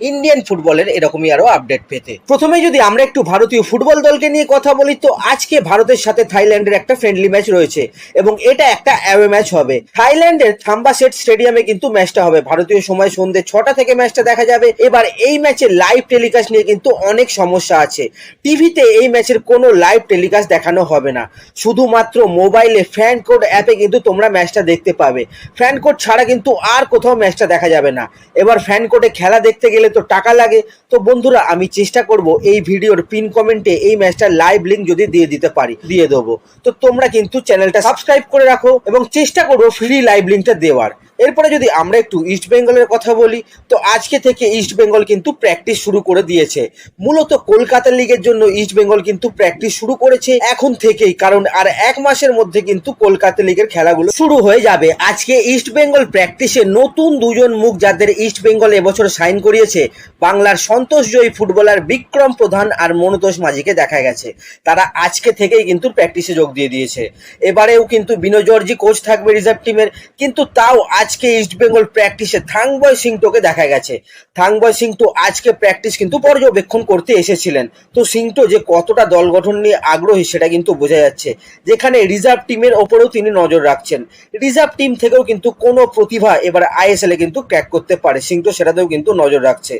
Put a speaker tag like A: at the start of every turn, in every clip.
A: Indian ফুটবলের এরকমই আরও আপডেট পেতে। প্রথমে যদি আমরা একটু ভারতীয় ফুটবল দলকে নিয়ে কথা বলি, তো আজকে ভারতের সাথে থাইল্যান্ডের একটা ফ্রেন্ডলি ম্যাচ রয়েছে এবং এটা একটা অ্যাওয়ে ম্যাচ হবে। থাইল্যান্ডের থাম্বাসেট স্টেডিয়ামে কিন্তু ম্যাচটা হবে। ভারতীয় সময় সন্ধ্যে ছটা থেকে ম্যাচটা দেখা যাবে। এবার এই ম্যাচের লাইভ টেলিকাস্ট নিয়ে কিন্তু অনেক সমস্যা আছে। টিভিতে এই ম্যাচের কোনো লাইভ টেলিকাস্ট দেখানো হবে না। শুধুমাত্র মোবাইলে ফ্যান কোড অ্যাপে কিন্তু তোমরা ম্যাচটা দেখতে পাবে। ফ্যান কোড ছাড়া কিন্তু আর কোথাও ম্যাচটা দেখা যাবে না। এবার ফ্যান কোডে খেলা দেখতে গেলে তো টাকা লাগে। তো বন্ধুরা, আমি চেষ্টা করব এই ভিডিওর পিন কমেন্টে এই ম্যাচটার লাইভ লিঙ্ক যদি দিয়ে দিতে পারি, দিয়ে দেবো। তো তোমরা কিন্তু চ্যানেলটা সাবস্ক্রাইব করে রাখো এবং চেষ্টা করব ফ্রি লাইভ লিঙ্কটা দেওয়ার। এরপরে যদি আমরা একটু ইস্ট বেঙ্গলের কথা বলি, তো আজকে থেকে ইস্ট বেঙ্গল কিন্তু প্র্যাকটিস শুরু করে দিয়েছে। মূলত কলকাতা লিগের জন্য ইস্ট বেঙ্গল কিন্তু প্র্যাকটিস শুরু করেছে এখন থেকেই, কারণ আর এক মাসের মধ্যে কিন্তু কলকাতা লিগের খেলাগুলো শুরু হয়ে যাবে। আজকে ইস্ট বেঙ্গল প্র্যাকটিসে নতুন দুজন মুখ যাদের ইস্ট বেঙ্গল এবছর সাইন করিয়েছে, বাংলার সন্তোষজয়ী ফুটবলার বিক্রম প্রধান আর মনোতোষ মাঝিকে দেখা গেছে। তারা আজকে থেকেই কিন্তু প্র্যাকটিসে যোগ দিয়ে দিয়েছে। এবারেও কিন্তু বিনোজর্জি কোচ থাকবে রিজার্ভ টিমের কিন্তু তাও আজকে ইস্ট বেঙ্গল প্র্যাকটিসে থাংবয় সিংটোকে দেখা গেছে। থাংবয় সিং তো আজকে প্র্যাকটিস কিন্তু পর্যবেক্ষণ করতে এসেছিলেন। তো সিংটো যে কতটা দল গঠন নিয়ে আগ্রহী সেটা কিন্তু বোঝা যাচ্ছে। যেখানে রিজার্ভ টিমের ওপরেও তিনি নজর রাখছেন। রিজার্ভ টিম থেকেও কিন্তু কোনো প্রতিভা এবার আইএসএল এ কিন্তু ক্র্যাক করতে পারে। সিংটো সেটাতেও কিন্তু নজর রাখছে।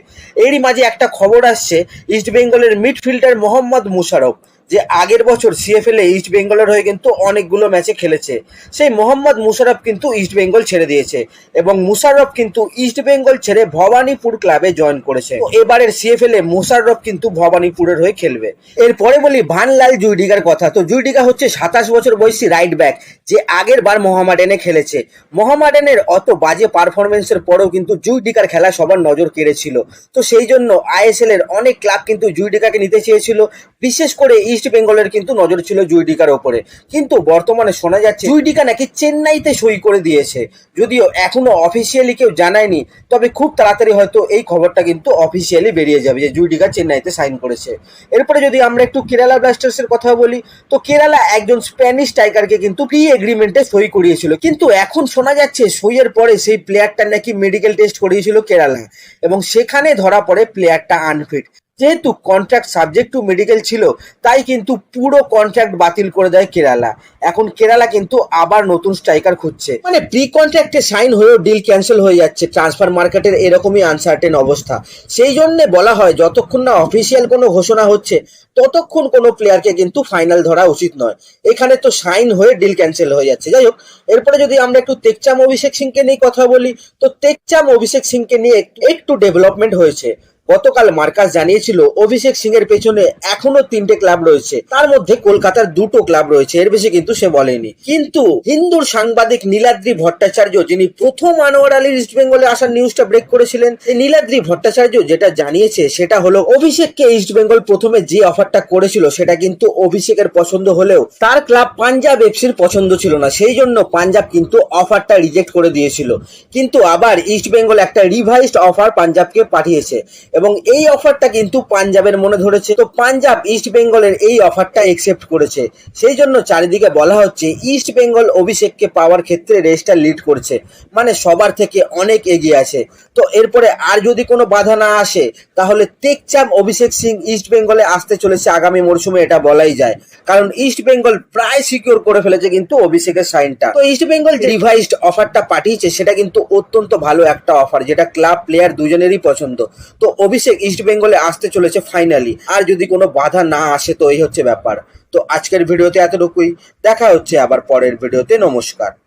A: এরই মাঝে একটা খবর আসছে ইস্ট বেঙ্গলের মিডফিল্ডার মোহাম্মদ মুশারফ যে আগের বছর সিএফএল এ ইস্ট বেঙ্গলের হয়ে কিন্তু অনেকগুলো ম্যাচে খেলেছে। সেই মোহাম্মদ মুশারফ কিন্তু ইস্ট বেঙ্গল ছেড়ে দিয়েছে। এবং মুশারফ কিন্তু ইস্ট বেঙ্গল ছেড়ে ভবানীপুর ক্লাবে জয়েন করেছে। এবারের সিএফএল এ মুশারফ কিন্তু ভবানীপুরের হয়ে খেলবে। এরপরে বলি ভানলাল জুইডিগার কথা। তো জুইডিগা হচ্ছে সাতাশ বছর বয়সী রাইট ব্যাক যে আগের বার মোহামেডানে খেলেছে। মোহামেডানের অত বাজে পারফরমেন্সের পরেও কিন্তু জুইডিকার খেলা সবার নজর কেড়েছিল। তো সেই জন্য আইএসএল এর অনেক ক্লাব কিন্তু জুইডিকাকে নিতে চেয়েছিল। বিশেষ করে ইস্ট বেঙ্গলের কিন্তু নজর ছিল জুইডিকার ওপরে। কিন্তু বর্তমানে শোনা যাচ্ছে জুইডিকা নাকি চেন্নাইতে সই করে দিয়েছে। যদিও এখনও অফিসিয়ালি কেউ জানায়নি, তবে খুব তাড়াতাড়ি হয়তো এই খবরটা কিন্তু অফিসিয়ালি বেরিয়ে যাবে যে জুইডিকা চেন্নাইতে সাইন করেছে। এরপরে যদি আমরা একটু কেরালা ব্লাস্টার্সের কথা বলি, তো কেরালা একজন স্প্যানিশ টাইগারকে কিন্তু প্রি এগ্রিমেন্টে সই করিয়েছিল। কিন্তু এখন শোনা যাচ্ছে সইয়ের পরে সেই প্লেয়ারটা নাকি মেডিকেল টেস্ট করিয়েছিল কেরালা, এবং সেখানে ধরা পড়ে প্লেয়ারটা আনফিট যেহেতু কন্ট্রাক্ট সাবজেক্ট টু মেডিকেল ছিল, তাই কিন্তু পুরো কন্ট্রাক্ট বাতিল করে দেয় কেরালা। এখন কেরালা কিন্তু আবার নতুন স্ট্রাইকার খুঁজছে। মানে প্রি কন্ট্রাক্টে সাইন হয়েও ডিল ক্যান্সেল হয়ে যাচ্ছে ট্রান্সফার মার্কেটের এরকমই আনসার্টেন অবস্থা। সেই জন্য বলা হয়, যতক্ষণ না অফিসিয়াল কোনো ঘোষণা হচ্ছে, ততক্ষণ কোনো প্লেয়ারকে কিন্তু ফাইনাল ধরা উচিত নয়। এখানে তো সাইন হয়ে ডিল ক্যান্সেল হয়ে যাচ্ছে। যাই হোক, এরপরে যদি আমরা একটু তেকচাম অভিষেক সিংকে নিয়ে কথা বলি, তো তেকচাম অভিষেক সিংকে নিয়ে একটু- ডেভেলপমেন্ট হয়েছে। গতকাল মার্কাস জানিয়েছিল, অভিষেক সিং এর পেছনে এখনও তিনটে ক্লাব রয়েছে। তার মধ্যে কলকাতার দুটো ক্লাব রয়েছে, এর বেশি কিন্তু সে বলেনি। কিন্তু হিন্দুর সাংবাদিক নীলাদ্রি ভট্টাচার্য, যিনি প্রথম আনোয়ার আলীর ইস্ট বেঙ্গলে আসার নিউজটা ব্রেক করেছিলেন নীলাদ্রি ভট্টাচার্য যেটা জানিয়েছে, সেটা হলো অভিষেককে ইস্ট বেঙ্গল প্রথমে যে অফারটা করেছিল, সেটা কিন্তু অভিষেকের পছন্দ হলেও তার ক্লাব পাঞ্জাব এফসির পছন্দ ছিল না। সেই জন্য পাঞ্জাব কিন্তু অফারটা রিজেক্ট করে দিয়েছিল। কিন্তু আবার ইস্ট বেঙ্গল একটা রিভাইসড অফার পাঞ্জাবকে পাঠিয়েছে। এবং এই অফারটা কিন্তু পাঞ্জাবের মনে ধরেছে। তো পাঞ্জাব ইস্ট বেঙ্গলের এই অফারটা একসেপ্ট করেছে। সেই জন্য চারিদিকে বলা হচ্ছে ইস্ট বেঙ্গল অভিষেককে পাওয়ার ক্ষেত্রে রেসটা লিড করছে। মানে সবার থেকে অনেক এগিয়ে আছে। তো এরপরে আর যদি কোনো বাধা না আসে, তাহলে টেকচাম অভিষেক সিং ইস্ট বেঙ্গলে আসতে চলেছে আগামী মরশুমে, এটা বলাই যায়। কারণ ইস্ট বেঙ্গল প্রায় সিকিউর করে ফেলেছে কিন্তু অভিষেকের সাইনটা তো ইস্ট বেঙ্গল যে রিভাইসড অফারটা পাঠিয়েছে, সেটা কিন্তু অত্যন্ত ভালো একটা অফার যেটা ক্লাব প্লেয়ার দুজনেরই পছন্দ। তো অভিষেক ইস্ট বেঙ্গলে আসতে চলেছে ফাইনালি আর যদি কোনো বাধা না আসে তো এই হচ্ছে ব্যাপার। তো আজকের ভিডিওতে এতটুকুই। দেখা হচ্ছে আবার পরের ভিডিওতে। নমস্কার।